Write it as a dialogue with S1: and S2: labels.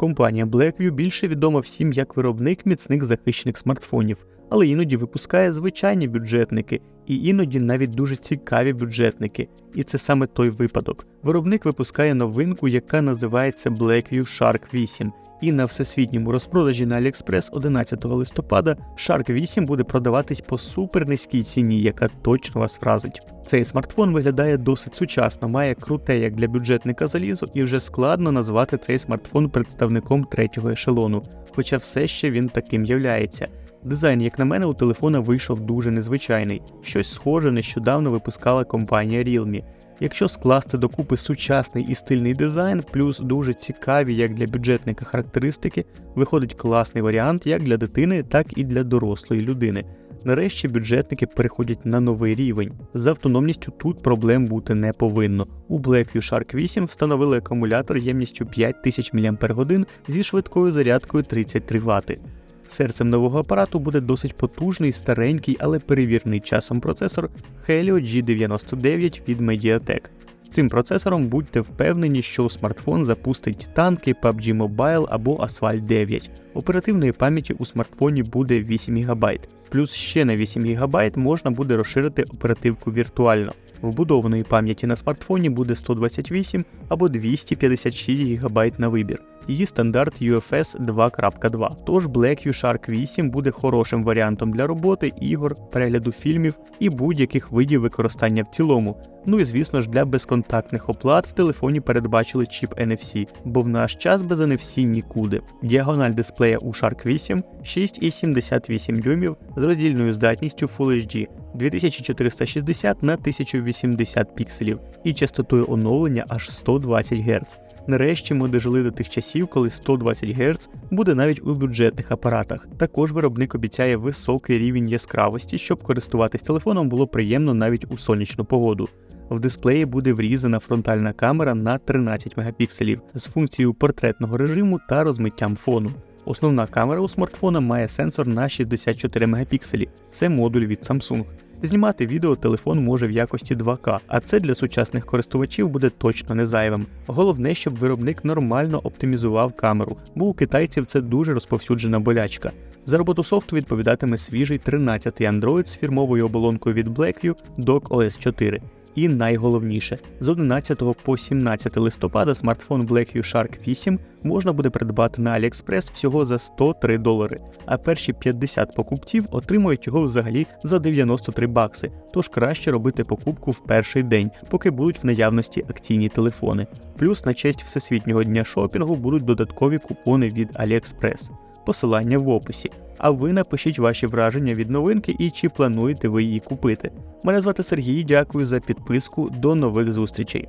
S1: Компанія Blackview більше відома всім як виробник міцних захищених смартфонів, але іноді випускає звичайні бюджетники, і іноді навіть дуже цікаві бюджетники. І це саме той випадок. Виробник випускає новинку, яка називається Blackview Shark 8. І на всесвітньому розпродажі на AliExpress 11 листопада Shark 8 буде продаватись по супернизькій ціні, яка точно вас вразить. Цей смартфон виглядає досить сучасно, має круте як для бюджетника залізо, і вже складно назвати цей смартфон представником третього ешелону, хоча все ще він таким являється. Дизайн, як на мене, у телефона вийшов дуже незвичайний. Щось схоже нещодавно випускала компанія Realme. Якщо скласти докупи сучасний і стильний дизайн, плюс дуже цікаві як для бюджетника характеристики, виходить класний варіант як для дитини, так і для дорослої людини. Нарешті бюджетники переходять на новий рівень. З автономністю тут проблем бути не повинно. У Blackview Shark 8 встановили акумулятор ємністю 5000 мАч зі швидкою зарядкою 33 Вт. Серцем нового апарату буде досить потужний, старенький, але перевірений часом процесор Helio G99 від Mediatek. Цим процесором будьте впевнені, що смартфон запустить танки PUBG Mobile або Asphalt 9. Оперативної пам'яті у смартфоні буде 8 ГБ, плюс ще на 8 ГБ можна буде розширити оперативку віртуально. Вбудованої пам'яті на смартфоні буде 128 або 256 ГБ на вибір. Її стандарт UFS 2.2. Тож Blackview Shark 8 буде хорошим варіантом для роботи, ігор, перегляду фільмів і будь-яких видів використання в цілому. Ну і звісно ж для безконтактних оплат в телефоні передбачили чіп NFC, бо в наш час без NFC нікуди. Діагональ дисплея у Shark 8 6,78 дюймів з роздільною здатністю Full HD 2460 на 1080 пікселів і частотою оновлення аж 120 Гц. Нарешті ми дожили до тих часів, коли 120 Гц буде навіть у бюджетних апаратах. Також виробник обіцяє високий рівень яскравості, щоб користуватись телефоном було приємно навіть у сонячну погоду. В дисплеї буде врізана фронтальна камера на 13 мегапікселів з функцією портретного режиму та розмиттям фону. Основна камера у смартфона має сенсор на 64 мегапікселі. Це модуль від Samsung. Знімати відео телефон може в якості 2К, а це для сучасних користувачів буде точно не зайвим. Головне, щоб виробник нормально оптимізував камеру, бо у китайців це дуже розповсюджена болячка. За роботу софту відповідатиме свіжий 13-й Android з фірмовою оболонкою від Blackview Dock OS 4. І найголовніше, з 11 по 17 листопада смартфон Blackview Shark 8 можна буде придбати на AliExpress всього за 103 долари, а перші 50 покупців отримують його взагалі за 93 бакси. Тож краще робити покупку в перший день, поки будуть в наявності акційні телефони. Плюс на честь всесвітнього дня шопінгу будуть додаткові купони від AliExpress. Посилання в описі. А ви напишіть ваші враження від новинки і чи плануєте ви її купити. Мене звати Сергій, дякую за підписку. До нових зустрічей.